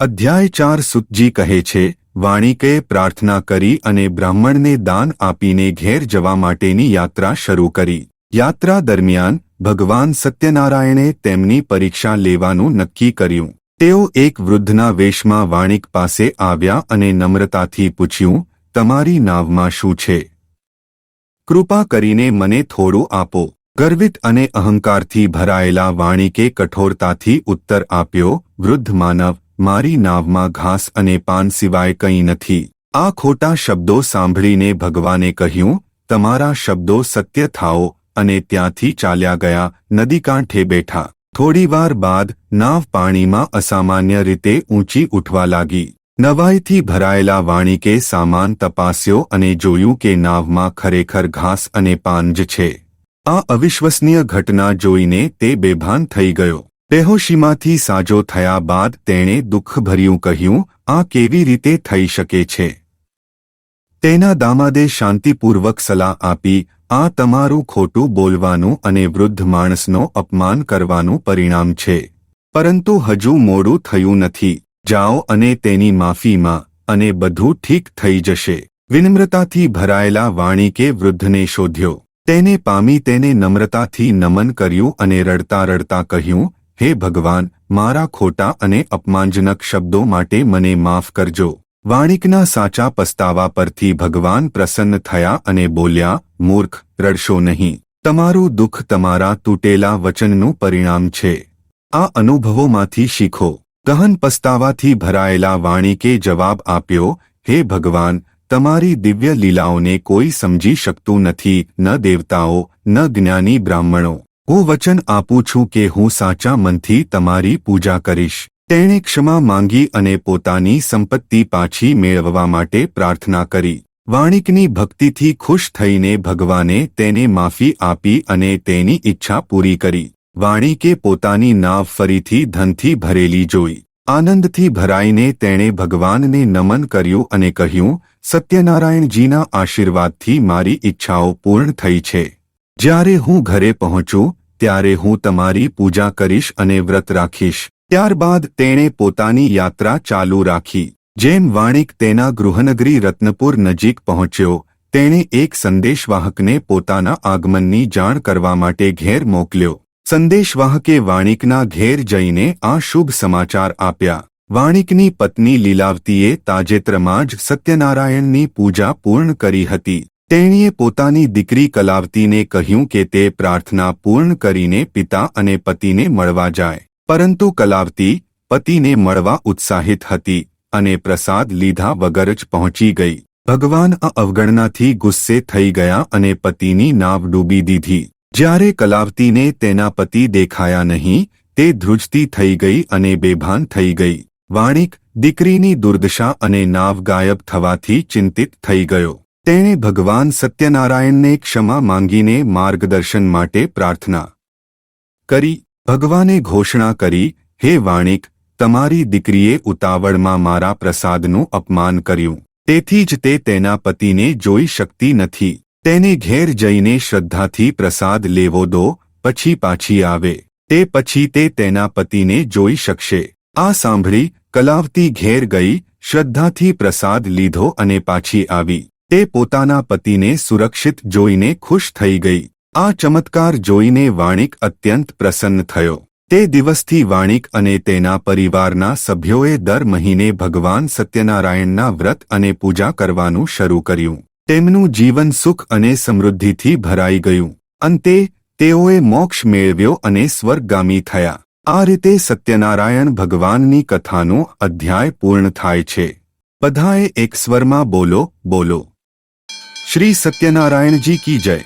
અધ્યાય ચાર સુતજી કહે છે, વાણિકે પ્રાર્થના કરી અને બ્રાહ્મણને દાન આપીને ઘેર જવા માટેની યાત્રા શરૂ કરી. યાત્રા દરમિયાન ભગવાન સત્યનારાયણે તેમની પરીક્ષા લેવાનું નક્કી કર્યું. તેઓ એક વૃદ્ધના વેશમાં વાણિક પાસે આવ્યા અને નમ્રતાથી પૂછ્યું, તમારી નાવમાં શું છે? કૃપા કરીને મને થોડું આપો. ગર્વિત અને અહંકારથી ભરાયેલા વાણિકે કઠોરતાથી ઉત્તર આપ્યો, વૃદ્ધ માનવ મારી નાવમાં ઘાસ અને પાન સિવાય કંઈ નથી. આ ખોટા શબ્દો સાંભળીને ભગવાને કહ્યું, તમારા શબ્દો સત્ય થાઓ અને ત્યાંથી ચાલ્યા ગયા નદીકાંઠે બેઠા. થોડીવાર બાદ નાવ પાણીમાં અસામાન્ય રીતે ઊંચી ઉઠવા લાગી. નવાઈથી ભરાયેલા વાણિકે સામાન તપાસ્યો અને જોયું કે નાવમાં ખરેખર ઘાસ અને પાન જ છે. આ અવિશ્વસનીય ઘટના જોઈને તે બેભાન થઈ ગયો. બેહોશીમાંથી સાજો થયા બાદ તેણે દુઃખભર્યું કહ્યું, આ કેવી રીતે થઈ શકે છે? તેના દામાદે શાંતિપૂર્વક સલાહ આપી, આ તમારું ખોટું બોલવાનું અને વૃદ્ધ માણસનો અપમાન કરવાનું પરિણામ છે. પરંતુ હજુ મોડું થયું નથી. જાઓ અને તેની માફીમાં, અને બધું ઠીક થઈ જશે. વિનમ્રતાથી ભરાયેલા વાણીકે વૃદ્ધને શોધ્યો. તેને પામી તેને નમ્રતાથી નમન કર્યું અને રડતા રડતા કહ્યું હે ભગવાન, મારા ખોટા અને અપમાનજનક શબ્દો માટે મને માફ કરજો. વાણિકના સાચા પસ્તાવા પરથી ભગવાન પ્રસન્ન થયા અને બોલ્યા, મૂર્ખ, રડશો નહીં. તમારું દુઃખ તમારા તૂટેલા વચનનું પરિણામ છે. આ અનુભવોમાંથી શીખો. ગહન પસ્તાવાથી ભરાયેલા વાણિકે જવાબ આપ્યો, હે ભગવાન, તમારી દિવ્ય લીલાઓને કોઈ સમજી શકતું નથી, ન દેવતાઓ, ન જ્ઞાની બ્રાહ્મણો. હું વચન આપું છું કે હું સાચા મનથી તમારી પૂજા કરીશ. તેણે ક્ષમા માંગી અને પોતાની સંપત્તિ પાછી મેળવવા માટે પ્રાર્થના કરી. વાણિકની ભક્તિથી ખુશ થઈને ભગવાને તેને માફી આપી અને તેની ઈચ્છા પૂરી કરી. વાણિકે પોતાની નાવ ફરીથી ધનથી ભરેલી જોઈ. આનંદથી ભરાઈને તેણે ભગવાનને નમન કર્યું અને કહ્યું, સત્યનારાયણજીના આશીર્વાદથી મારી ઈચ્છાઓ પૂર્ણ થઈ છે. જ્યારે હું ઘરે પહોંચું ત્યારે હું તમારી પૂજા કરીશ અને વ્રત રાખીશ. ત્યારબાદ તેણે પોતાની યાત્રા ચાલુ રાખી. જેમ વાણિક તેના ગૃહનગરી રત્નપુર નજીક પહોંચ્યો, તેણે એક સંદેશવાહકને પોતાના આગમનની જાણ કરવા માટે ઘેર મોકલ્યો. સંદેશવાહકે વાણિકના ઘેર જઈને આ શુભ સમાચાર આપ્યા. વાણિકની પત્ની લીલાવતીએ તાજેતરમાં જ સત્યનારાયણની પૂજા પૂર્ણ કરી હતી. તેણીએ પોતાની દીકરી કલાવતીને કહ્યું કે તે પ્રાર્થના પૂર્ણ કરીને પિતા અને પતિને મળવા જાય. પરંતુ કલાવતી પતિને મળવા ઉત્સાહિત હતી અને પ્રસાદ લીધા વગર જ પહોંચી ગઈ. ભગવાન આ અવગણનાથી ગુસ્સે થઈ ગયા અને પતિની નાવ ડૂબી દીધી. જ્યારે કલાવતીને તેના પતિ દેખાયા નહીં, તે ધ્રુજતી થઈ ગઈ અને બેભાન થઈ ગઈ. વાણિક, દીકરીની દુર્દશા અને નાવ ગાયબ થવાથી ચિંતિત થઈ ગયો. તેણે ભગવાન સત્યનારાયણને ક્ષમા માંગીને માર્ગદર્શન માટે પ્રાર્થના કરી, ભગવાને ઘોષણા કરી, હે વાણિક, તમારી દીકરીએ ઉતાવળમાં મારા પ્રસાદનું અપમાન કર્યું. તેથી જ તે તેના પતિને જોઈ શકતી નથી. તેને ઘેર જઈને શ્રદ્ધાથી પ્રસાદ લેવો દો, પછી પાછી આવે. તે પછી તે તેના પતિને જોઈ શકશે. આ સાંભળી કલાવતી ઘેર ગઈ, શ્રદ્ધાથી પ્રસાદ લીધો અને પાછી આવી. તે પોતાના પતિને સુરક્ષિત જોઈને ખુશ થઈ ગઈ. આ ચમત્કાર જોઈને વાણિક અત્યંત પ્રસન્ન થયો. તે દિવસથી વાણિક અને તેના પરિવારના સભ્યોએ દર મહિને ભગવાન સત્યનારાયણના વ્રત અને પૂજા કરવાનું શરૂ કર્યું. તેમનું જીવન સુખ અને સમૃદ્ધિથી ભરાઈ ગયું. અંતે, તેઓએ મોક્ષ મેળવ્યો અને સ્વર્ગગામી થયા. આ રીતે સત્યનારાયણ ભગવાનની કથાનો અધ્યાય પૂર્ણ થાય છે. બધાએ એક સ્વરમાં બોલો બોલો. શ્રી સત્યનારાયણજી કી જય.